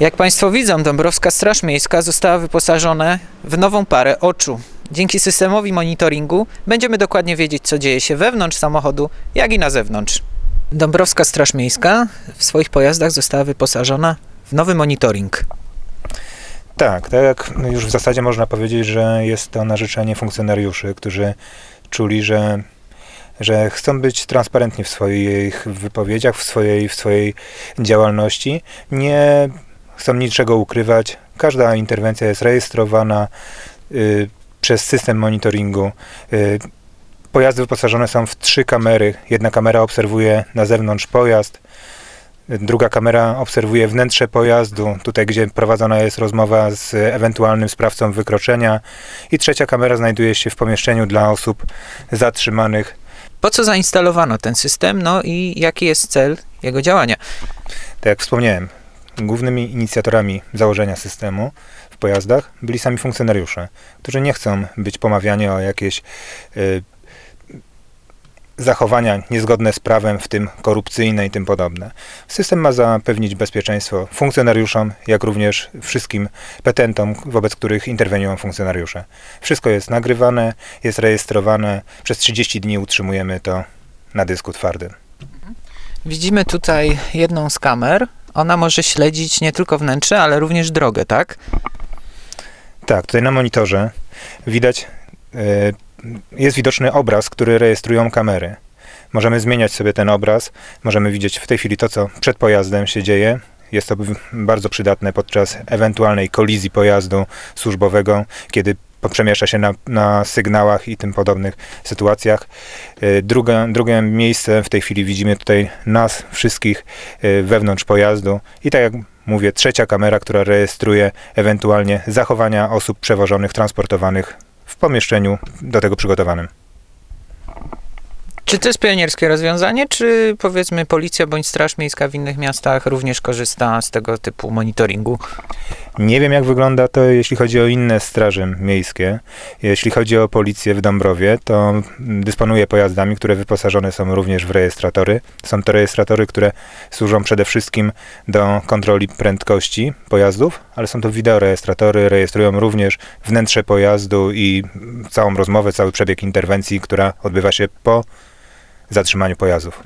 Jak Państwo widzą, Dąbrowska Straż Miejska została wyposażona w nową parę oczu. Dzięki systemowi monitoringu będziemy dokładnie wiedzieć, co dzieje się wewnątrz samochodu, jak i na zewnątrz. Dąbrowska Straż Miejska w swoich pojazdach została wyposażona w nowy monitoring. Tak, tak jak już w zasadzie można powiedzieć, że jest to na życzenie funkcjonariuszy, którzy czuli, że, że chcą być transparentni w swoich wypowiedziach, w swojej, w swojej działalności. Nie chcą niczego ukrywać. Każda interwencja jest rejestrowana y, przez system monitoringu. Y, pojazdy wyposażone są w trzy kamery. Jedna kamera obserwuje na zewnątrz pojazd, druga kamera obserwuje wnętrze pojazdu, tutaj gdzie prowadzona jest rozmowa z ewentualnym sprawcą wykroczenia i trzecia kamera znajduje się w pomieszczeniu dla osób zatrzymanych. Po co zainstalowano ten system, no i jaki jest cel jego działania? Tak jak wspomniałem, głównymi inicjatorami założenia systemu w pojazdach byli sami funkcjonariusze, którzy nie chcą być pomawiani o jakieś y, zachowania niezgodne z prawem, w tym korupcyjne i tym podobne. System ma zapewnić bezpieczeństwo funkcjonariuszom, jak również wszystkim petentom, wobec których interweniują funkcjonariusze. Wszystko jest nagrywane, jest rejestrowane. Przez 30 dni utrzymujemy to na dysku twardym. Widzimy tutaj jedną z kamer. Ona może śledzić nie tylko wnętrze, ale również drogę, tak? Tak, tutaj na monitorze widać, y, jest widoczny obraz, który rejestrują kamery. Możemy zmieniać sobie ten obraz, możemy widzieć w tej chwili to, co przed pojazdem się dzieje. Jest to bardzo przydatne podczas ewentualnej kolizji pojazdu służbowego, kiedy przemieszcza się na, na sygnałach i tym podobnych sytuacjach. Y, druga, drugie miejsce w tej chwili widzimy tutaj nas wszystkich y, wewnątrz pojazdu i tak jak mówię, trzecia kamera, która rejestruje ewentualnie zachowania osób przewożonych, transportowanych w pomieszczeniu do tego przygotowanym. Czy to jest pionierskie rozwiązanie, czy powiedzmy policja bądź straż miejska w innych miastach również korzysta z tego typu monitoringu? Nie wiem, jak wygląda to, jeśli chodzi o inne straże miejskie. Jeśli chodzi o policję w Dąbrowie, to dysponuje pojazdami, które wyposażone są również w rejestratory. Są to rejestratory, które służą przede wszystkim do kontroli prędkości pojazdów, ale są to wideorejestratory, rejestrują również wnętrze pojazdu i całą rozmowę, cały przebieg interwencji, która odbywa się po zatrzymaniu pojazdów.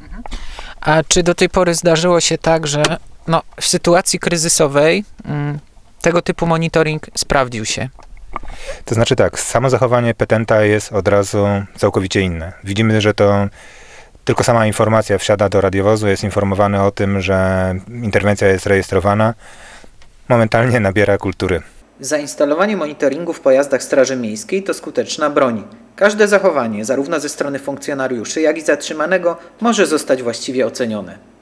A czy do tej pory zdarzyło się tak, że no, w sytuacji kryzysowej mm, tego typu monitoring sprawdził się? To znaczy tak, samo zachowanie petenta jest od razu całkowicie inne. Widzimy, że to tylko sama informacja wsiada do radiowozu, jest informowany o tym, że interwencja jest rejestrowana, momentalnie nabiera kultury. Zainstalowanie monitoringu w pojazdach Straży Miejskiej to skuteczna broń. Każde zachowanie, zarówno ze strony funkcjonariuszy, jak i zatrzymanego, może zostać właściwie ocenione.